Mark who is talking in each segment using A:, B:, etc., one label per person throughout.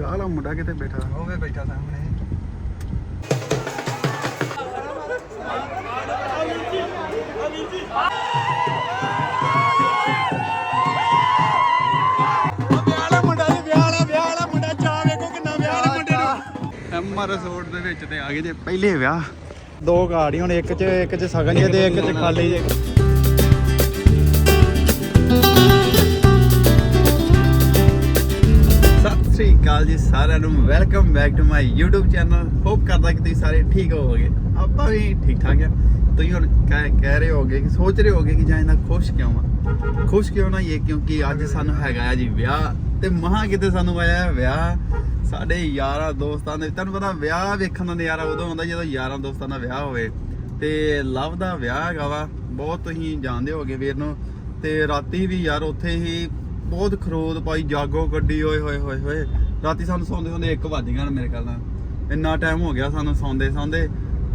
A: ਵਾਲਾ ਮੁੰਡਾ ਕਿਤੇ ਬੈਠਾ।
B: ਉਹ ਵੇ ਬੈਠਾ ਸਾਹਮਣੇ।
A: ਵਿਆਹ ਵਾਲਾ ਮੁੰਡਾ ਜੀ ਵਿਆਹ ਵਾਲਾ ਵਿਆਹ ਵਾਲਾ ਮੁੰਡਾ ਚਾਹ ਵੇਖੋ ਕਿੰਨਾ ਵਿਆਹ ਵਾਲੇ ਮੁੰਡੇ ਨੂੰ ਐਮ ਰਿਸੋਰਟ ਦੇ ਵਿੱਚ ਤੇ ਆ ਗਏ ਜੇ ਪਹਿਲੇ ਵਿਆਹ। ਦੋ ਗਾੜੀ ਹੁਣ ਇੱਕ ਚ ਇੱਕ ਚ ਸਗਨ ਜੇ ਤੇ ਇੱਕ ਚ ਖਾਲੀ ਜੇ। ਅਕਾਲ ਜੀ ਸਾਰਿਆਂ ਨੂੰ। Welcome back to my YouTube channel hope ਕਰਦਾ ਕਿ ਤੁਸੀਂ ਸਾਰੇ ਠੀਕ ਹੋਵੋਗੇ। ਆਪਾਂ ਵੀ ਠੀਕ ਠਾਕ ਆ। ਤੁਸੀਂ ਹੁਣ ਕਹਿ ਕਹਿ ਰਹੇ ਹੋਗੇ ਕਿ, ਸੋਚ ਰਹੇ ਹੋਗੇ ਕਿ ਜਾਂ ਇਹਨਾਂ ਖੁਸ਼ ਕਿਉਂ ਆ? ਖੁਸ਼ ਕਿਉਂ ਨਾ ਇਹ ਕਿਉਂਕਿ ਅੱਜ ਸਾਨੂੰ ਹੈਗਾ ਆ ਜੀ ਵਿਆਹ। ਤੇ ਮਹਾ ਕਿਤੇ ਸਾਨੂੰ ਆਇਆ ਵਿਆਹ। ਸਾਡੇ ਯਾਰਾਂ ਦੋਸਤਾਂ ਦੇ ਤੁਹਾਨੂੰ ਪਤਾ ਵਿਆਹ ਵੇਖਣ ਦਾ ਨਜ਼ਾਰਾ ਉਦੋਂ ਆਉਂਦਾ ਜਦੋਂ ਯਾਰਾਂ ਦੋਸਤਾਂ ਦਾ ਵਿਆਹ ਹੋਵੇ। ਤੇ ਲਵ ਦਾ ਵਿਆਹ ਹੈਗਾ ਵਾ। ਬਹੁਤ ਤੁਸੀਂ ਜਾਣਦੇ ਹੋਗੇ ਵੀਰ ਨੂੰ। ਤੇ ਰਾਤੀ ਵੀ ਯਾਰ ਉੱਥੇ ਹੀ ਬਹੁਤ ਖਰੋਦ ਪਾਈ, ਜਾਗੋ ਗੱਡੀ ਓਏ ਹੋਏ ਹੋਏ ਹੋਏ। ਰਾਤੀ ਸਾਨੂੰ ਸੌਂਦੇ ਸੌਂਦੇ 1 ਵੱਜ ਗਿਆ ਮੇਰੇ ਖਿਆਲ ਨਾਲ। ਇੰਨਾ ਟਾਈਮ ਹੋ ਗਿਆ ਸਾਨੂੰ ਸੌਂਦੇ ਸੌਂਦੇ।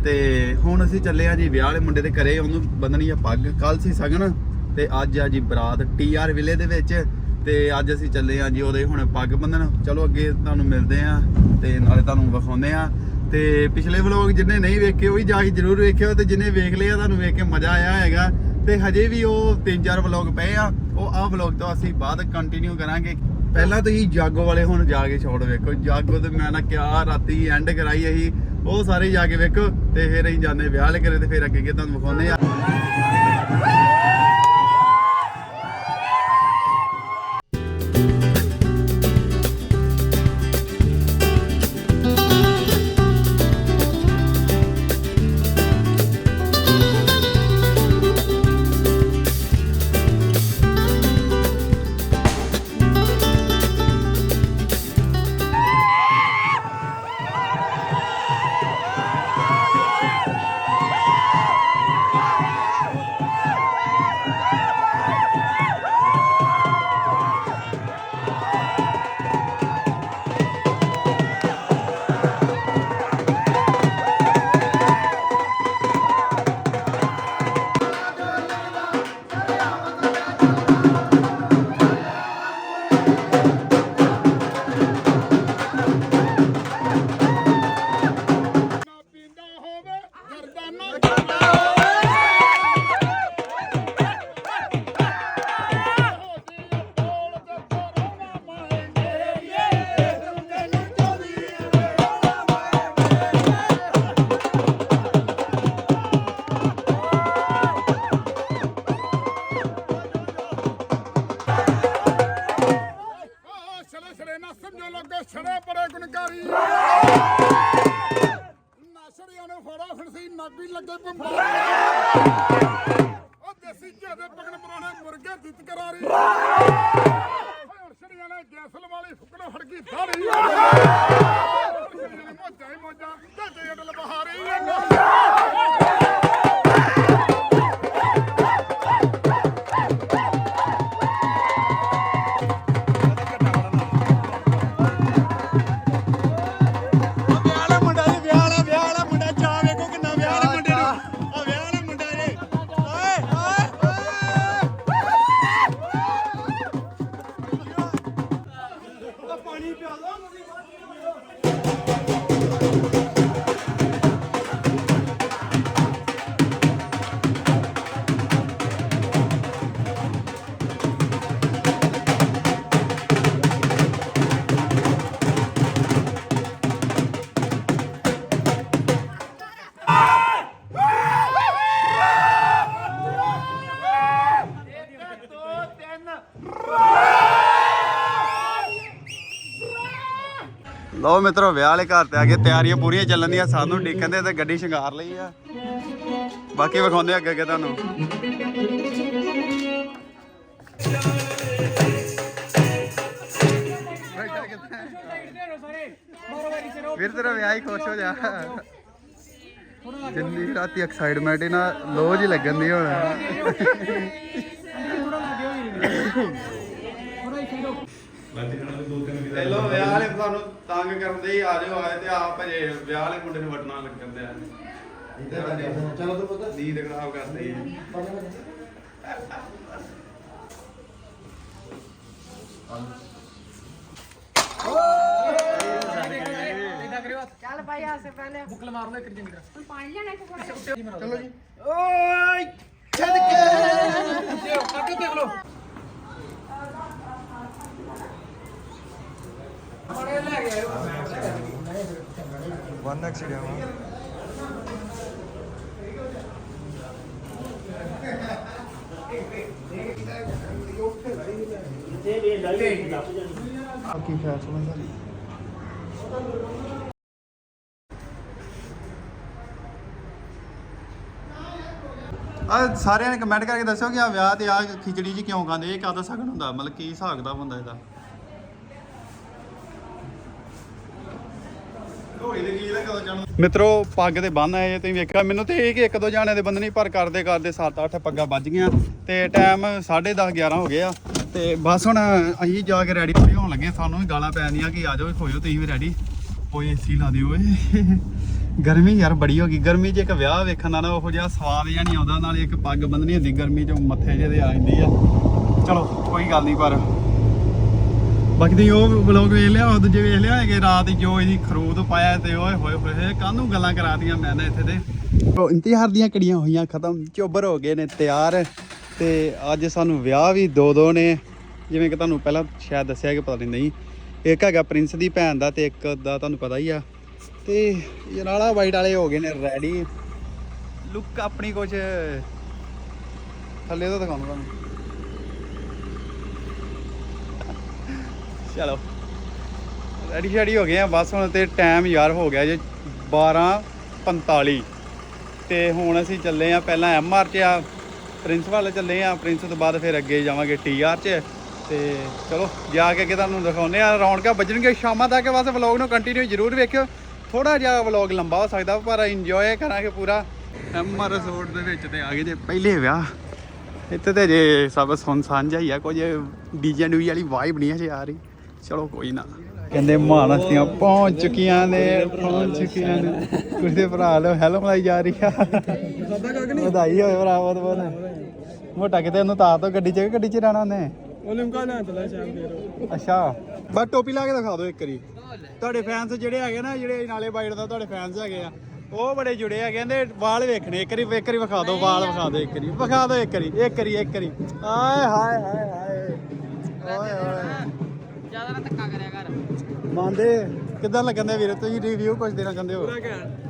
A: ਤੇ ਹੁਣ ਅਸੀਂ ਚੱਲੇ ਆ ਜੀ ਵਿਆਹ ਵਾਲੇ ਮੁੰਡੇ ਦੇ ਘਰੇ, ਉਹਨੂੰ ਬੰਨਣੀ ਆ ਪੱਗ। ਕੱਲ ਸੀ ਸਗਨ ਤੇ ਅੱਜ ਆ ਜੀ ਬਰਾਤ ਟੀਆਰ ਵਿਲੇ ਦੇ ਵਿੱਚ। ਤੇ ਅੱਜ ਅਸੀਂ ਚੱਲੇ ਆ ਜੀ ਉਹਦੇ ਹੁਣ ਪੱਗ ਬੰਨਣ ਚਲੋ ਅੱਗੇ ਤੁਹਾਨੂੰ ਮਿਲਦੇ ਆ ਤੇ ਨਾਲੇ ਤੁਹਾਨੂੰ ਵਿਖਾਉਂਦੇ ਆ ਤੇ ਪਿਛਲੇ ਵਲੋਗ ਜਿੰਨੇ ਨਹੀਂ ਵੇਖੇ, ਉਹ ਵੀ ਜਾ ਕੇ ਜਰੂਰ ਵੇਖਿਓ ਤੇ ਜਿੰਨੇ ਵੇਖ ਲਏ ਆ, ਤੁਹਾਨੂੰ ਵੇਖ ਕੇ ਮਜ਼ਾ ਆਇਆ ਹੈਗਾ ਤੇ ਹਜੇ ਵੀ ਉਹ ਤਿੰਨ ਚਾਰ ਵਲੋਗ ਪਏ ਆ। ਉਹ ਆਹ ਵਲੋਗ ਤੋਂ ਅਸੀਂ ਬਾਅਦ ਕੰਟੀਨਿਊ ਕਰਾਂਗੇ। ਪਹਿਲਾਂ ਤੁਸੀਂ ਜਾਗੋ ਵਾਲੇ ਹੁਣ ਜਾ ਕੇ ਛੋੜ ਵੇਖੋ। ਜਾਗੋ ਤੇ ਮੈਂ ਨਾ ਕਿਹਾ ਰਾਤੀ ਐਂਡ ਕਰਾਈ ਅਸੀਂ ਉਹ ਸਾਰੇ ਜਾ ਕੇ ਵੇਖੋ ਤੇ ਫਿਰ ਅਸੀਂ ਜਾਂਦੇ ਵਿਆਹ ਵਾਲੇ ਕਰੇ ਤੇ ਫਿਰ ਅੱਗੇ ਅੱਗੇ ਤੁਹਾਨੂੰ ਵਿਖਾਉਂਦੇ ਆ।
C: ਉਹ
A: ਲੋ ਮਿੱਤਰੋ, ਵਿਆਹ ਵਾਲੇ ਘਰ ਤੇ ਆ ਗਏ ਤਿਆਰੀਆਂ ਪੂਰੀਆਂ ਚੱਲਣ ਦੀਆਂ। ਸਾਨੂੰ ਡਿੱਕਣ ਦੇ ਤੇ ਗੱਡੀ ਸ਼ਿੰਗਾਰ ਲਈ ਆ। ਬਾਕੀ ਵਿਖਾਉਂਦੇ ਅੱਗੇ ਅੱਗੇ ਤੁਹਾਨੂੰ। ਵੀਰ, ਤੇਰਾ ਵਿਆਹ ਹੀ ਖੁਸ਼ ਹੋ ਜਾ। ਜਿੰਨੀ ਰਾਤੀ ਐਕਸਾਈਟਮੈਂਟ ਹੀ ਨਾ ਲੋ ਜੀ ਲੱਗਣ ਦੀ ਹੁਣ। ਬਾਕੀ ਉਹਨਾਂ ਦੇ ਦੋ ਤਿੰਨ ਵੀਜ਼ਾ ਪਹਿਲਾਂ ਵਿਆਹ ਵਾਲੇ ਤੁਹਾਨੂੰ ਤੰਗ ਕਰਦੇ ਹੀ ਆ ਜਾਓ ਆਏ ਤੇ ਆਪ ਭਜੇ ਵਿਆਹ ਵਾਲੇ ਮੁੰਡੇ ਨੂੰ ਵਟਣਾ ਲੱਗਣ ਦਿਆ
B: ਚਲੋ ਤੂੰ ਪਤਾ।
A: ਨੀਂਦ ਖਰਾਬ ਕਰਦੇ ਆ।
D: ਚੱਲ ਭਾਈ ਆਸੇ ਪਹਿਲੇ।
B: ਬੁੱਕਲ ਮਾਰ ਲੈ ਇੱਕ ਚੰਗੀ ਤਰ੍ਹਾਂ
D: ਤੂੰ ਪਾਣੀ ਲੈਣਾ ਇੱਕ ਥੋੜਾ
B: ਚਲੋ ਜੀ।
A: ਓਏ!
B: ਛੱਡ ਕੇ। ਕੱਟ ਦੇਖ ਲੋ
E: ਵਨ ਐਕਸੀਡੈਂਟ ਕੀ ਫੈਸਲਾ ਹੈ
A: ਆ ਸਾਰਿਆਂ ਨੇ ਕਮੈਂਟ ਕਰਕੇ ਦੱਸੋ ਕਿ ਆ ਵਿਆਹ ਤੇ ਆ ਖਿਚੜੀ ਜੀ ਕਿਉਂ ਖਾਂਦੇ? ਇਹ ਕਾਹਦਾ ਸਕਣ ਹੁੰਦਾ? ਮਤਲਬ ਕੀ ਹਿਸਾਬ ਕਿਤਾਬ ਹੁੰਦਾ ਇਹਦਾ? ਮਿੱਤਰੋ, ਪੱਗ ਤੇ ਬੰਨ ਆਏ ਤੁਸੀਂ ਵੇਖਿਆ, ਮੈਨੂੰ ਤੇ ਇਹ ਕਿ ਇੱਕ ਦੋ ਜਾਣੇ ਦੇ ਬੰਦਨੀ ਪਰ ਕਰਦੇ ਕਰਦੇ 7-8 ਪੱਗਾਂ ਵੱਜ ਗਈਆਂ ਤੇ ਟਾਈਮ 10:30 11 ਹੋ ਗਏ ਆ। ਤੇ ਬਸ ਹੁਣ ਅਸੀਂ ਜਾ ਕੇ ਰੈਡੀ ਥੋੜੀ ਹੋਣ ਲੱਗੇ ਸਾਨੂੰ ਵੀ ਗਾਲਾਂ ਪੈਣੀਆਂ ਕਿ ਆ ਜਾਓ ਹੋਇਓ ਤੁਸੀਂ ਵੀ ਰੈਡੀ ਓਏ ਏਸੀ ਲਾ ਦਿਓ ਓਏ। ਗਰਮੀ ਯਾਰ ਬੜੀ ਹੋ ਗਈ, ਗਰਮੀ 'ਚ ਇੱਕ ਵਿਆਹ ਵੇਖਣ ਨਾਲ ਉਹ ਜਿਹਾ ਸਵਾਦ ਜਿਹਾ ਨਹੀਂ ਆਉਂਦਾ, ਨਾਲੇ ਇੱਕ ਪੱਗ ਬੰਨਣੀ ਹੁੰਦੀ, ਗਰਮੀ 'ਚ ਮੱਥੇ ਜਿਹੇ ਤੇ ਆ ਜਾਂਦੀ ਆ। ਚਲੋ, ਕੋਈ ਗੱਲ ਨਹੀਂ, ਪਰ ਬਾਕੀ ਤੁਸੀਂ ਉਹ ਵਲੌਗ ਵੇਖ ਲਿਆ, ਉਹ ਦੂਜੇ ਵੇਖ ਲਿਆ ਕਿ ਰਾਤ ਜੋ ਇਹਦੀ ਖਰੂਦ ਪਾਇਆ ਤੇ ਓਏ ਹੋਏ ਹੋਏ ਕਾਹਨੂੰ ਗੱਲਾਂ ਕਰਾਤੀਆਂ ਮੈਂ ਨਾ ਇੱਥੇ ਤੇ। ਇੰਤਜ਼ਾਰ ਦੀਆਂ ਕੜੀਆਂ ਹੋਈਆਂ ਖਤਮ, ਚੋਬਰ ਹੋ ਗਏ ਨੇ ਤਿਆਰ ਤੇ ਅੱਜ ਸਾਨੂੰ ਵਿਆਹ ਵੀ ਦੋ ਦੋ ਨੇ। ਜਿਵੇਂ ਕਿ ਤੁਹਾਨੂੰ ਪਹਿਲਾਂ ਸ਼ਾਇਦ ਦੱਸਿਆ ਕਿ ਪਤਾ ਨਹੀਂ ਨਹੀਂ, ਇੱਕ ਹੈਗਾ ਪ੍ਰਿੰਸ ਦੀ ਭੈਣ ਦਾ ਤੇ ਇੱਕ ਦਾ ਤੁਹਾਨੂੰ ਪਤਾ ਹੀ ਆ। ਤੇ ਜਨਾਲਾ ਵਾਈਟ ਵਾਲੇ ਹੋ ਗਏ ਨੇ, ਰੈਡੀ। ਲੁੱਕ ਆਪਣੀ ਕੁਝ ਥੱਲੇ ਤੋਂ ਦਿਖਾਉਂਦਾ ਤੁਹਾਨੂੰ। ਚਲੋ। ਰੈਡੀ ਸ਼ੈਡੀ ਹੋ ਗਏ ਆ, ਬਸ ਹੁਣ ਤੇ ਟਾਈਮ ਯਾਰ ਹੋ ਗਿਆ ਜੇ 12:45 ਤੇ ਹੁਣ ਅਸੀਂ ਚੱਲੇ ਆ ਪਹਿਲਾਂ ਐਮ ਆਰ ਚ ਆ ਪ੍ਰਿੰਸ ਵੱਲ ਚੱਲੇ ਆ ਪ੍ਰਿੰਸ ਤੋਂ ਬਾਅਦ ਫਿਰ ਅੱਗੇ ਜਾਵਾਂਗੇ ਟੀ ਆਰ ਚ। ਤੇ ਚਲੋ, ਜਾ ਕੇ ਅੱਗੇ ਤੁਹਾਨੂੰ ਦਿਖਾਉਂਦੇ ਆ। ਰੌਣਕਾਂ ਵੱਜਣਗੇ ਸ਼ਾਮਾਂ ਤੱਕ, ਬਸ ਵਲੌਗ ਨੂੰ ਕੰਟੀਨਿਊ ਜ਼ਰੂਰ ਵੇਖਿਓ। ਥੋੜਾ ਜਿਹਾ ਵਲੌਗ ਲੰਬਾ ਹੋ ਸਕਦਾ, ਪਰ ਇੰਜੋਏ ਕਰਾਂਗੇ ਪੂਰਾ। ਐਮ ਆਰ ਰਿਸੋਰਟ ਦੇ ਵਿੱਚ ਤੇ ਆ ਗਏ ਜੇ ਪਹਿਲੇ ਵਿਆਹ। ਇੱਥੇ ਤੇ ਜੇ ਸਭ ਸੁਣ ਸਾਂਝਾ ਹੀ ਆ ਕੁਝ ਡੀਜੇ ਡੂਈ ਵਾਲੀ ਵਾਈਬ ਨਹੀਂ ਹੈ ਜੇ ਆ ਰਹੀ। ਚਲੋ ਕੋਈ ਨਾ। ਕਹਿੰਦੇ ਮਾਨਸਤੀਆਂ ਪਹੁੰਚ ਚੁੱਕੀਆਂ ਨੇ ਪਹੁੰਚ ਚੁੱਕੀਆਂ ਨੇ। ਕੁਝ ਦੇ ਭਰਾ ਲੋ ਹੈਲੋ ਮਲਾਈ ਜਾ ਰਹੀ ਆ। ਵਧਾਈ ਹੋਵੇ ਭਰਾ ਬਹੁਤ ਬਹੁਤ। ਮੋਟਾ ਕਿਤੇ ਉਹਨੂੰ ਤਾਂ ਤੋਂ ਗੱਡੀ ਚ ਗੱਡੀ ਚ ਰਹਿਣਾ ਉਹਨੇ?
B: ਉਹ ਲਿਮਕਾ ਨਾ ਚਲਾ ਸ਼ਾਮ ਫੇਰ।
A: ਅੱਛਾ। ਬਸ ਟੋਪੀ ਲਾ ਕੇ ਦਿਖਾ ਦਿਓ ਇੱਕ ਵਾਰੀ। ਤੁਹਾਡੇ ਫੈਨਸ ਜਿਹੜੇ ਹੈਗੇ ਨਾ ਜਿਹੜੇ ਨਾਲੇ ਬਾਈਟ ਦਾ ਤੁਹਾਡੇ ਫੈਨਸ ਹੈਗੇ ਆ ਉਹ ਬੜੇ ਜੁੜੇ ਆ। ਕਹਿੰਦੇ ਵਾਲ ਵੇਖਣੇ ਇੱਕ ਵਾਰੀ ਇੱਕ ਵਾਰੀ ਵਿਖਾ ਦਿਓ ਵਾਲ ਵਿਖਾ ਦਿਓ ਇੱਕ ਵਾਰੀ। ਵਿਖਾ ਦਿਓ ਇੱਕ ਵਾਰੀ ਇੱਕ ਵਾਰੀ ਇੱਕ ਵਾਰੀ। ਆਏ ਹਾਏ ਹਾਏ ਹਾਏ। ਓਏ ਓਏ। ਜ਼ਿਆਦਾ ਨਾ ਲੱਗਣ ਦੇ ਵੀਰ? ਤੁਸੀਂ ਰਿਵਿਊ ਕੁਝ ਦੇਣਾ ਚਾਹੁੰਦੇ ਹੋ?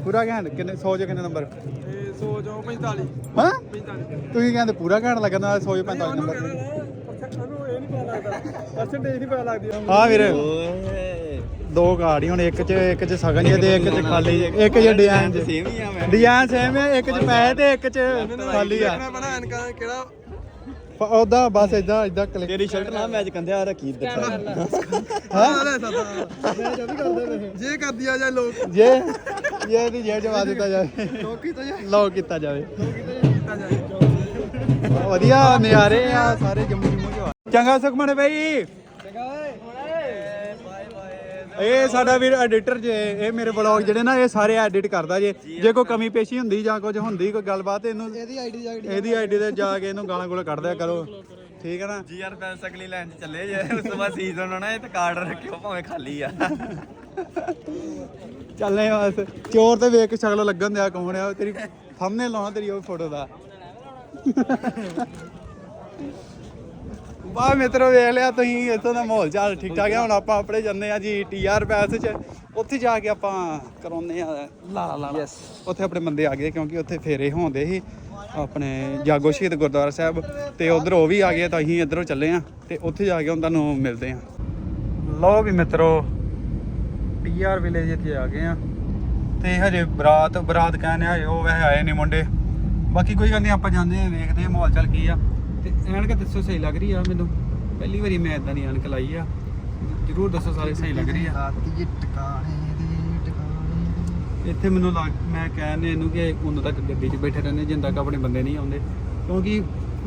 A: ਪੂਰਾ ਘੈਂਟ। ਕਿੰਨੇ 100 ਕਿੰਨੇ ਨੰਬਰ
B: ਇਹ 100 45
A: ਹਾਂ?
B: 45
A: ਤੁਸੀਂ ਪੂਰਾ ਘੈਂਟ ਲੱਗਣਾ 100 ਚ 45 ਨੰਬਰ
B: ਸਾਨੂੰ ਇਹ
A: ਹਾਂ ਵੀਰ। ਦੋ ਕਾਰਡ ਹੁਣ ਇੱਕ ਚ ਇੱਕ ਚ ਸਗਨ ਜੇ ਤੇ ਇੱਕ ਚ ਖਾਲੀ। ਇੱਕ ਜੇ ਡਿਜ਼ਾਈਨ ਸੇਮ ਹੀ ਆ ਮੈਂ। ਡਿਜ਼ਾਈਨ ਸੇਮ ਹੈ ਇੱਕ ਚ ਪੈ ਤੇ ਇੱਕ ਚ ਖਾਲੀ ਆ।
B: ਦੇਖਣਾ ਪੈਣਾ ਐਨਕਾਂ ਕਿਹੜਾ
A: ਉਹਦਾ ਬਸ ਇਦਾਂ ਇਦਾਂ ਕਲਿੱਕ
E: ਤੇਰੀ ਸ਼ਰਟ ਨਾਲ ਮੈਚ ਕੰਦਿਆ ਰੱਖੀ
A: ਹਾਂ?
B: ਲੈ ਸਦਾ ਮੈਂ ਜਦ ਕਰਦੇ ਵੇ ਜੇ ਕਰਦੀ ਆ ਜਾ ਲੋਕ।
A: ਜੇ ਇਹ ਦੀ ਚ ਪਾ ਦਿੱਤਾ ਜਾਵੇ।
B: ਲੋਕ ਕੀਤਾ ਜਾ
A: ਲੌਕ ਕੀਤਾ ਜਾਵੇ।
B: ਜਾ
A: ਵਧੀਆ ਨਜ਼ਾਰੇ ਆ ਸਾਰੇ ਜੰਮੂ ਜੰਮੂ। ਚੰਗਾ ਸੁਖਮਣ ਬਈ।
B: ਚੰਗਾ ਓਏ।
A: ਇਹ ਸਾਡਾ ਵੀਰ ਐਡੀਟਰ ਜੇ ਇਹ ਮੇਰੇ ਬਲੌਗ ਜਿਹੜੇ ਨਾ ਇਹ ਸਾਰੇ ਐਡਿਟ ਕਰਦਾ ਜੇ। ਜੇ ਕੋਈ ਕਮੀ ਪੇਸ਼ੀ ਹੁੰਦੀ ਜਾਂ ਕੁਝ ਹੁੰਦੀ ਕੋਈ ਗੱਲਬਾਤ ਇਹਨੂੰ
B: ਇਹਦੀ ਆਈਡੀ ਜਾ
A: ਇਹਦੀ ਆਈਡੀ ਤੇ ਜਾ ਕੇ ਇਹਨੂੰ ਗਾਲਾਂ ਗੋਲਾਂ ਕੱਢ ਦਿਆ ਕਰੋ। ਠੀਕ ਹੈ ਨਾ?
E: ਜੀਆਰ ਫੈਨਸ ਅਗਲੀ ਲਾਈਨ 'ਚ ਚੱਲੇ ਜੇ। ਉਸ ਤੋਂ ਬਾਅਦ ਸੀਜ਼ਨ ਹੋਣਾ ਇਹ ਤੇ ਕਾਰਡ ਰੱਖਿਓ ਭਾਵੇਂ ਖਾਲੀ ਆ।
A: ਚੱਲੇ ਬਸ। ਚੋਰ ਤੇ ਵੇਖ ਕੇ ਸ਼ਕਲ ਲੱਗਣ ਦਿਆ ਕੌਣ ਆ? ਤੇਰੀ ਸਾਹਮਣੇ ਲਾਉਣਾ ਤੇਰੀ ਉਹ ਫੋਟੋ ਦਾ। ਵਾਹ ਮਿੱਤਰੋ ਵੇਖ ਲਿਆ ਤੁਸੀਂ ਇੱਥੋਂ ਦਾ ਮਾਹੌਲ ਚਾਲ ਠੀਕ ਠਾਕ ਹੈ ਹੁਣ ਆਪਾਂ ਆਪਣੇ ਜੰਨੇ ਆ ਜੀ ਟੀਆਰ ਪੈਸ ਚ। ਉੱਥੇ ਜਾ ਕੇ ਆਪਾਂ ਕਰਾਉਨੇ ਆ ਲਾ ਲਾ ਲਾ। ਉੱਥੇ ਆਪਣੇ ਬੰਦੇ ਆ ਗਏ ਕਿਉਂਕਿ ਉੱਥੇ ਫੇਰੇ ਹੋਂਦੇ ਸੀ। ਆਪਣੇ ਜਾਗੋ ਸ਼ਹੀਦ ਗੁਰਦੁਆਰਾ ਸਾਹਿਬ ਤੇ ਉਧਰ ਉਹ ਵੀ ਆ ਗਏ ਤਾਂ ਅਸੀਂ ਇੱਧਰੋਂ ਚੱਲੇ ਆ ਤੇ ਉੱਥੇ ਜਾ ਕੇ ਹੁਣ ਤੁਹਾਨੂੰ ਮਿਲਦੇ ਆ। ਲਓ ਵੀ ਮਿੱਤਰੋ ਟੀਆਰ ਵਿਲੇਜ ਇੱਥੇ ਆ ਗਏ ਆ। ਤੇ ਹਜੇ ਬਰਾਤ ਬਰਾਤ ਕਹਿੰਦੇ ਆ ਉਹ ਵੈਸੇ ਆਏ ਨਹੀਂ ਮੁੰਡੇ। ਬਾਕੀ ਕੋਈ ਗੱਲ ਨਹੀਂ ਆਪਾਂ ਜਾਂਦੇ ਆ ਵੇਖਦੇ ਆ ਮਾਹੌਲ ਚੱਲ ਕੀ ਆ। ਤੇ ਐਨਕ ਦੱਸੋ ਸਹੀ ਲੱਗ ਰਹੀ ਆ ਮੈਨੂੰ। ਪਹਿਲੀ ਵਾਰੀ ਮੈਂ ਇਦਾਂ ਦੀ ਐਨਕ ਲਾਈ ਆ। ਜਰੂਰ ਦੱਸੋ ਸਾਰੇ ਸਹੀ ਲੱਗ ਰਹੀ ਆ।
B: ਰਾਤੀ ਟਿਕਾਣੇ ਦੇ ਟਿਕਾਣੇ
A: ਇੱਥੇ ਮੈਨੂੰ ਲੱਗ ਮੈਂ ਕਹਿੰਦੇ ਇਹਨੂੰ ਕਿ ਉਦੋਂ ਤੱਕ ਗੱਡੀ 'ਚ ਬੈਠੇ ਰਹਿੰਦੇ ਜਿੰਨ ਤੱਕ ਆਪਣੇ ਬੰਦੇ ਨਹੀਂ ਆਉਂਦੇ। ਕਿਉਂਕਿ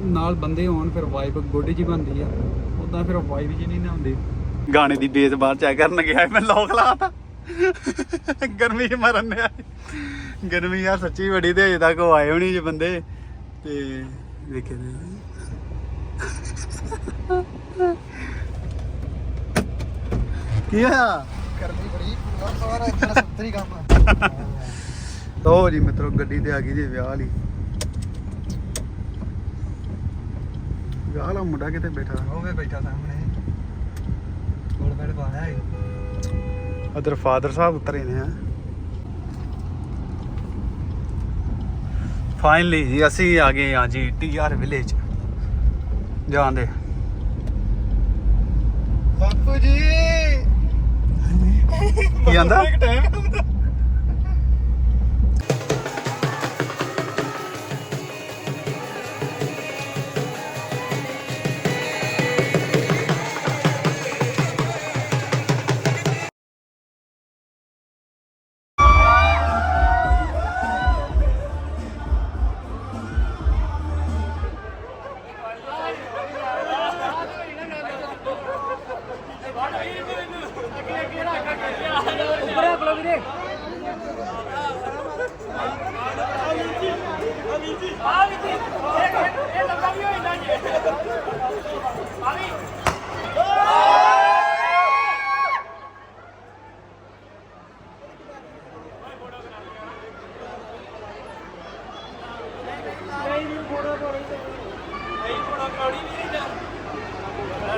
A: ਨਾਲ ਬੰਦੇ ਹੋਣ ਫਿਰ ਵਾਈਬ ਗੋਡੀ ਜੀ ਬਣਦੀ ਆ। ਉਦਾਂ ਫਿਰ ਵਾਈਬ ਜੀ ਨਹੀਂ ਨਾ ਹੁੰਦੀ। ਗਾਣੇ ਦੀ ਬੇਸ ਬਾਹਰ ਚੈੱਕ ਕਰਨ ਗਿਆ ਮੈਂ ਲੋਕ ਲਾਤਾ ਗਰਮੀ 'ਚ ਮਰਨ ਆ ਗਰਮੀ ਯਾਰ ਸੱਚੀ ਬੜੀ ਤੇ ਅਜੇ ਤੱਕ ਉਹ ਆਏ ਹੋਣੀ ਜੇ ਬੰਦੇ। ਤੇ ਵੇਖੇ ਨੇ ਕੀ ਹੋਇਆ?
B: ਕਰਨੀ ਬੜੀ ਸਾਰਾ ਇੱਧਰ ਸੱਤਰੀ ਕੰਮ
A: ਲੋ ਜੀ ਮਿੱਤਰੋ ਗੱਡੀ ਤੇ ਆ ਗਈ ਜੀ ਵਿਆਹ ਲਈ ਵਿਆਹ ਵਾਲਾ ਮੁੰਡਾ ਕਿਤੇ ਬੈਠਾ?
B: ਹੋਵੇ ਬੈਠਾ ਸਾਹਮਣੇ। ਕੋਲ ਬੈਠ ਪਾਣਾ ਹੈ
A: ਅਦਰ ਫਾਦਰ ਸਾਹਿਬ ਉਤਰੇ ਨੇ ਆ ਫਾਈਨਲੀ ਜੀ ਅਸੀਂ ਆ ਗਏ ਆ ਜੀ ਟੀਆਰ ਵਿਲੇਜ ਜਾਂਦੇ
B: ਬਾਪੂ ਜੀ।
A: ਕੀ ਆਂਦਾ?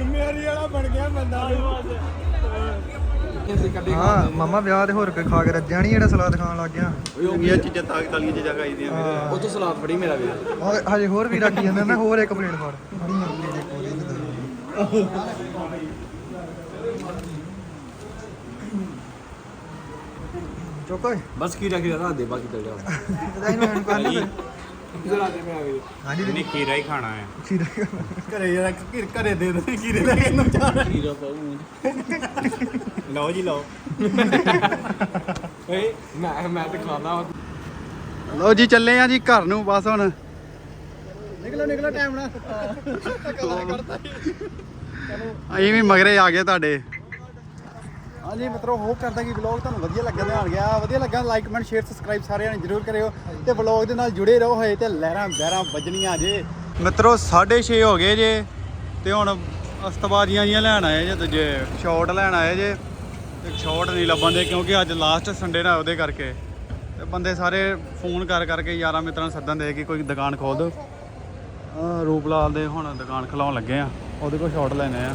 C: ਜ਼ਿੰਮੇਵਾਰੀ ਵਾਲਾ ਬਣ ਗਿਆ ਬੰਦਾ।
B: ਹਾਂ ਮਾਮਾ ਵਿਆਹ ਤੇ ਹੋਰ ਕੋਈ ਖਾ ਕੇ ਰੱਜਿਆ ਨਹੀਂ ਜਿਹੜਾ ਸਲਾਦ ਖਾਣ ਲੱਗ ਗਿਆ?
A: ਇਹ ਚੀਜ਼ਾਂ ਤਾਕਤ ਵਾਲੀਆਂ ਚੀਜ਼ਾਂ ਖਾਈਦੀਆਂ
B: ਹਾਂ।
E: ਤੋਂ ਸਲਾਦ ਫੜੀ ਮੇਰਾ ਵੀ।
B: ਹੋਰ ਹਜੇ ਹੋਰ ਵੀ ਰੱਖੀ ਜਾਂਦਾ ਮੈਂ ਹੋਰ ਇੱਕ ਪਲੇਟ ਫੜ। ਚੋਕੋ
E: ਬਸ ਕੀ ਰੱਖ ਰਿਹਾ ਦੇ ਬਾਕੀ ਚੱਲ ਜਾ
B: ਇਹਨੂੰ
E: ਜਰਾ ਦੇ ਮੈਂ ਆ ਗਈ
B: ਹਾਂਜੀ
E: ਨਹੀਂ ਖੀਰਾ ਹੀ ਖਾਣਾ ਹੈ।
B: ਖੀਰਾ
A: ਘਰੇ ਜਰਾ ਘਰੇ ਦੇ ਦੇ ਕੀਰੇ ਲੈ ਕੇ ਇਹਨੂੰ ਚਾਹ
E: ਖੀਰਾ ਪਾਉਂ ਲਓ ਜੀ ਲਓ। ਏ ਮੈਂ ਮੈਂ ਤੇ ਖਾਣਾ
A: ਲਓ ਜੀ ਚੱਲੇ ਆ ਜੀ ਘਰ ਨੂੰ ਬਸ ਹੁਣ।
B: ਨਿਕਲੋ ਨਿਕਲੋ ਟਾਈਮ ਨਾਲ।
A: ਅਸੀਂ ਵੀ ਮਗਰੇ ਆ ਗਏ ਤੁਹਾਡੇ।
B: ਹਾਂਜੀ ਮਿੱਤਰੋ ਹੋਪ ਕਰਦਾ ਕਿ ਵਲੌਗ ਤੁਹਾਨੂੰ ਵਧੀਆ ਲੱਗਿਆ ਤੇ ਗਿਆ। ਵਧੀਆ ਲੱਗਾ ਲਾਈਕ ਕਮੈਂਟ ਸ਼ੇਅਰ ਸਬਸਕ੍ਰਾਈਬ ਸਾਰਿਆਂ ਨੇ ਜਰੂਰ ਕਰਿਓ ਤੇ ਵਲੌਗ ਦੇ ਨਾਲ ਜੁੜੇ ਰਹੋ ਹੋਏ ਤੇ ਲਹਿਰਾਂ ਬਹਿਰਾਂ ਵੱਜਣੀਆਂ ਜੇ।
A: ਮਿੱਤਰੋ 6:30 ਹੋ ਗਏ ਜੇ ਤੇ ਹੁਣ ਅਸਤਬਾਜ਼ੀਆਂ ਜੀਆਂ ਲੈਣ ਆਏ ਜੇ ਦੂਜੇ ਸ਼ਾਟ ਲੈਣ ਆਏ ਜੇ, ਤੇ ਸ਼ਾਟ ਨਹੀਂ ਲੱਭਣ ਦੇ ਕਿਉਂਕਿ ਅੱਜ ਲਾਸਟ ਸੰਡੇ ਨਾ ਉਹਦੇ ਕਰਕੇ। ਤੇ ਬੰਦੇ ਸਾਰੇ ਫੋਨ ਕਰ ਕਰਕੇ ਯਾਰਾਂ ਮਿੱਤਰਾਂ ਨੂੰ ਸੱਦਣ ਦੇ ਕਿ ਕੋਈ ਦੁਕਾਨ ਖੋਲ ਦਿਓ। ਆਹ ਰੂਪਲਾਲ ਦੇ ਹੁਣ ਦੁਕਾਨ ਖਲਾਉਣ ਲੱਗੇ ਆ, ਉਹਦੇ ਕੋਲ ਸ਼ਾਟ ਲੈਣੇ ਆ।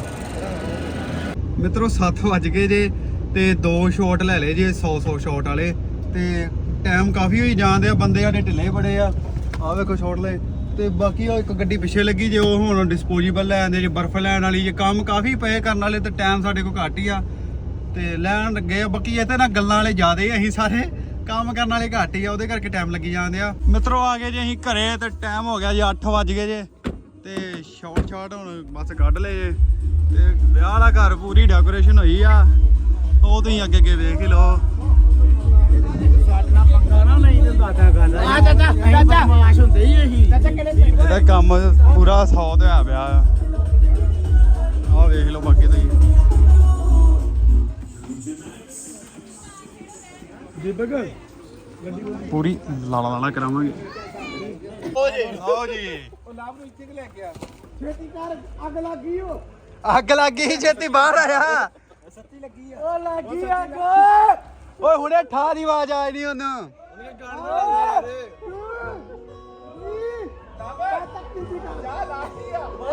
A: ਮਿੱਤਰੋ 7 ਵੱਜ ਗਏ ਜੇ ਤੇ ਦੋ ਸ਼ਾਟ ਲੈ ਲਏ ਜੇ 100 100 ਸ਼ਾਟ ਵਾਲੇ। ਤੇ ਟਾਈਮ ਕਾਫੀ ਹੋਈ ਜਾਂਦੇ ਆ ਬੰਦੇ ਸਾਡੇ ਢਿੱਲੇ ਬੜੇ ਆ। ਆ ਵੇਖੋ ਸ਼ਾਟ ਲਏ ਤੇ ਬਾਕੀ ਉਹ ਇੱਕ ਗੱਡੀ ਪਿੱਛੇ ਲੱਗੀ ਜੇ, ਉਹ ਹੁਣ ਡਿਸਪੋਜ਼ੇਬਲ ਲੈ ਆਂਦੇ ਜੇ, ਬਰਫ਼ ਲੈਣ ਵਾਲੀ ਜੇ। ਕੰਮ ਕਾਫੀ ਪਏ ਕਰਨ ਵਾਲੇ, ਤੇ ਟਾਈਮ ਸਾਡੇ ਕੋਲ ਘੱਟ ਹੀ ਆ। ਤੇ ਲੈਣ ਲੱਗੇ ਆ, ਬਾਕੀ ਇਹ ਤਾਂ ਨਾ ਗੱਲਾਂ ਵਾਲੇ ਜ਼ਿਆਦੇ ਆ, ਅਸੀਂ ਸਾਰੇ। ਕੰਮ ਕਰਨ ਵਾਲੇ ਘੱਟ ਹੀ ਆ, ਉਹਦੇ ਕਰਕੇ ਟਾਈਮ ਲੱਗੀ ਜਾਂਦੇ ਆ ਮਿੱਤਰੋ, ਆ ਗਏ ਜੇ ਅਸੀਂ ਘਰੇ, ਤੇ ਟਾਈਮ ਹੋ ਗਿਆ ਜੀ 8 ਵੱਜ ਗਏ ਜੇ। ਤੇ ਸ਼ਾਰਟ ਸ਼ਾਰਟ ਹੁਣ ਬਸ ਕੱਢ ਲਏ ਜੇ। ਤੇ ਵਿਆਹ ਵਾਲਾ ਘਰ ਪੂਰੀ ਡੈਕੋਰੇਸ਼ਨ ਹੋਈ ਆ। ਉਹ ਤੁਸੀਂ ਅੱਗੇ ਅੱਗੇ ਵੇਖ ਹੀ ਲਓ। ਇਹਦਾ ਕੰਮ ਪੂਰਾ 100 ਤੇ ਹੋਇਆ ਪਿਆ ਆ। ਵੇਖ ਲਓ ਬਾਕੀ ਤੁਸੀਂ। ਪੂਰੀ ਲਾਲਾ ਲਾਲਾ ਕਰਾਵਾਂਗੇ। ਆਓ ਜੀ।
C: ਛੇਤੀ ਕਰ ਅੱਗ ਲੱਗ ਗਈ ਓ।
A: ਅੱਗ ਲੱਗ ਛੇਤੀ ਬਾਹਰ ਆਇਆ।
C: ਓ ਲੱਗ ਗਈ ਅੱਗ।
A: ਓਏ ਹੁਣੇ ਠਾ ਦੀ ਆਵਾਜ਼ ਆਈ ਨਹੀਂ ਉਹਨੂੰ।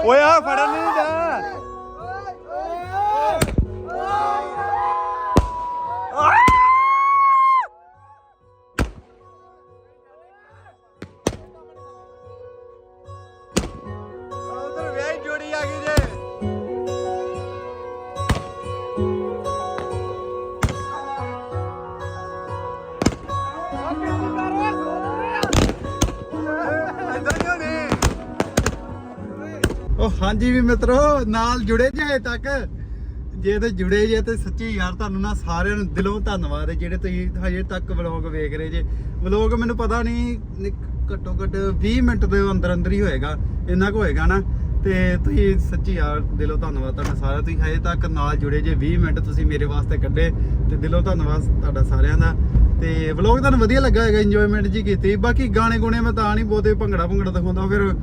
A: ਓਏ। ਆ। ਫੜਨ ਨਹੀਂ ਜਾ। ਹਾਂਜੀ ਵੀ ਮਿੱਤਰੋ, ਨਾਲ ਜੁੜੇ ਜੇ ਹਜੇ ਤੱਕ। ਜੇ ਤੇ ਜੁੜੇ ਜੇ ਤੇ ਸੱਚੀ ਯਾਰ, ਤੁਹਾਨੂੰ ਨਾ ਸਾਰਿਆਂ ਨੂੰ ਦਿਲੋਂ ਧੰਨਵਾਦ ਹੈ। ਜਿਹੜੇ ਤੁਸੀਂ ਹਜੇ ਤੱਕ ਵਲੌਗ ਵੇਖ ਰਹੇ ਜੇ। ਵਲੌਗ ਮੈਨੂੰ ਪਤਾ ਨਹੀਂ ਘੱਟੋ ਘੱਟ 20 ਮਿੰਟ ਦੇ ਅੰਦਰ ਅੰਦਰ ਹੀ ਹੋਏਗਾ। ਇੰਨਾ ਕੁ ਹੋਏਗਾ ਨਾ। ਤੇ ਤੁਸੀਂ ਸੱਚੀ ਯਾਰ, ਦਿਲੋਂ ਧੰਨਵਾਦ ਤੁਹਾਡਾ ਸਾਰਾ ਤੁਸੀਂ ਹਜੇ ਤੱਕ ਨਾਲ ਜੁੜੇ ਜੇ 20 ਮਿੰਟ ਤੁਸੀਂ ਮੇਰੇ ਵਾਸਤੇ ਕੱਢੇ ਤੇ ਦਿਲੋਂ ਧੰਨਵਾਦ ਤੁਹਾਡਾ ਸਾਰਿਆਂ ਦਾ। ਤੇ ਵਲੌਗ ਤੁਹਾਨੂੰ ਵਧੀਆ ਲੱਗਾ ਹੋਏਗਾ ਇੰਜੋਇਮੈਂਟ ਜੀ ਕੀਤੀ। ਬਾਕੀ ਗਾਣੇ ਗੁਣੇ ਮੈਂ ਤਾਂ ਨਹੀਂ ਬਹੁਤੇ ਭੰਗੜਾ ਭੰਗੜਾ ਦਿਖਾਉਂਦਾ, ਫਿਰ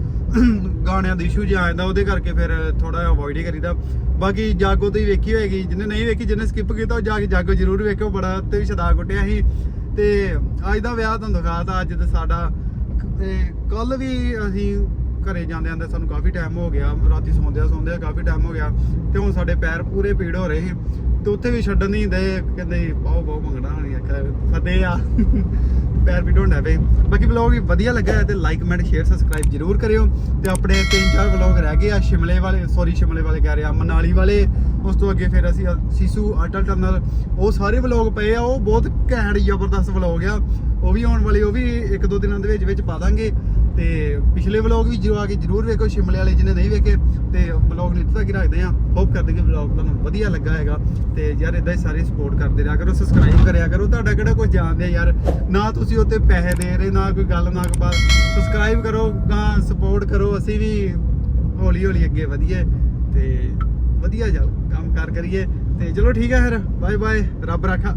A: ਗਾਣਿਆਂ ਦਾ ਇਸ਼ੂ ਜਿਹਾ ਜਾਂਦਾ, ਉਹਦੇ ਕਰਕੇ ਫਿਰ ਥੋੜਾ ਅਵੋਇਡ ਹੀ ਕਰੀਦਾ। ਬਾਕੀ ਜਾਗੋ ਤੁਸੀਂ ਵੇਖੀ ਹੋਏਗੀ, ਜਿਹਨੇ ਨਹੀਂ ਵੇਖੀ, ਜਿਹਨੇ ਸਕਿਪ ਕੀਤਾ, ਉਹ ਜਾ ਕੇ ਜਾਗੋ ਜ਼ਰੂਰ ਵੇਖਿਓ, ਬੜਾ ਤੇ ਵੀ ਸ਼ਦਾ ਕੁੱਟਿਆ ਸੀ। ਤੇ ਅੱਜ ਦਾ ਵਿਆਹ ਤੁਹਾਨੂੰ ਦਿਖਾਤਾ, ਅੱਜ ਤੇ ਸਾਡਾ ਤੇ ਕੱਲ ਵੀ ਅਸੀਂ ਘਰੇ ਜਾਂਦੇ ਆਂਦੇ ਸਾਨੂੰ ਕਾਫੀ ਟਾਈਮ ਹੋ ਗਿਆ, ਰਾਤੀ ਸੌਂਦਿਆਂ ਸੌਂਦਿਆਂ ਕਾਫੀ ਟਾਈਮ ਹੋ ਗਿਆ, ਤੇ ਹੁਣ ਸਾਡੇ ਪੈਰ ਪੂਰੇ ਪੀੜ ਹੋ ਰਹੇ ਸੀ। ਤੇ ਉੱਥੇ ਵੀ ਛੱਡਣ ਨਹੀਂ ਦੇ, ਕਹਿੰਦੇ ਪਾਓ ਪਾਓ ਮੰਗਣਾ ਨਹੀਂ ਆਖਿਆ, ਫਤਿਹ ਆ। ਪੈਰ ਵੀ ਢੋਣਾ ਪਏ ਬਾਕੀ ਵਲੌਗ ਵੀ ਵਧੀਆ ਲੱਗਾ ਹੈ ਤੇ ਲਾਈਕ ਕਮੈਂਟ ਸ਼ੇਅਰ ਸਬਸਕ੍ਰਾਈਬ ਜਰੂਰ ਕਰਿਓ। ਤੇ ਆਪਣੇ ਤਿੰਨ ਚਾਰ ਵਲੌਗ ਰਹਿ ਗਏ ਆ ਸ਼ਿਮਲੇ ਵਾਲੇ ਸੌਰੀ ਸ਼ਿਮਲੇ ਵਾਲੇ ਕਹਿ ਰਿਹਾ, ਮਨਾਲੀ ਵਾਲੇ। ਉਸ ਤੋਂ ਅੱਗੇ ਫਿਰ ਅਸੀਂ ਸਿਸੂ, ਅਟਲ ਟਨਲ, ਉਹ ਸਾਰੇ ਵਲੌਗ ਪਏ ਆ। ਉਹ ਬਹੁਤ ਘੈਂਟ, ਜ਼ਬਰਦਸਤ ਵਲੌਗ ਆ। ਉਹ ਵੀ ਆਉਣ ਵਾਲੇ, ਉਹ ਵੀ ਇੱਕ ਦੋ ਦਿਨਾਂ ਦੇ ਵਿੱਚ ਵਿੱਚ ਪਾ ਦਾਂਗੇ। ਤੇ ਪਿਛਲੇ ਵਲੌਗ ਵੀ ਜਰੂਰ ਆ ਕੇ ਜਰੂਰ ਵੇਖੋ ਸ਼ਿਮਲੇ ਵਾਲੇ, ਜਿਹਨੇ ਨਹੀਂ ਵੇਖੇ, ਤੇ ਵਲੌਗ ਨੂੰ ਇੱਥੇ ਤੱਕ ਰੱਖਦੇ ਆ। ਹੋਪ ਕਰਦੇ ਕਿ ਵਲੌਗ ਤੁਹਾਨੂੰ ਵਧੀਆ ਲੱਗਾ ਹੈਗਾ। ਤੇ ਯਾਰ ਇਦਾਂ ਹੀ ਸਾਰੇ ਸਪੋਰਟ ਕਰਦੇ ਰਿਹਾ ਕਰੋ ਸਬਸਕ੍ਰਾਈਬ ਕਰਿਆ ਕਰੋ। ਤੁਹਾਡਾ ਕਿਹੜਾ ਕੋਈ ਜਾਣਦੇ ਆ ਯਾਰ, ਨਾ ਤੁਸੀਂ ਉੱਤੇ ਪੈਸੇ ਦੇ ਰਹੇ, ਨਾ ਕੋਈ ਗੱਲ, ਨਾ ਕੋਈ ਬਾਤ। ਸਬਸਕ੍ਰਾਈਬ ਕਰੋ, ਗਾਂ ਸਪੋਰਟ ਕਰੋ, ਅਸੀਂ ਵੀ ਹੌਲੀ ਹੌਲੀ ਅੱਗੇ ਵਧੀਏ। ਤੇ ਵਧੀਆ ਚੱਲ ਕੰਮ ਕਾਰ ਕਰੀਏ। ਤੇ ਚਲੋ ਠੀਕ ਹੈ ਫਿਰ ਬਾਏ ਬਾਏ ਰੱਬ ਰਾਖਾ।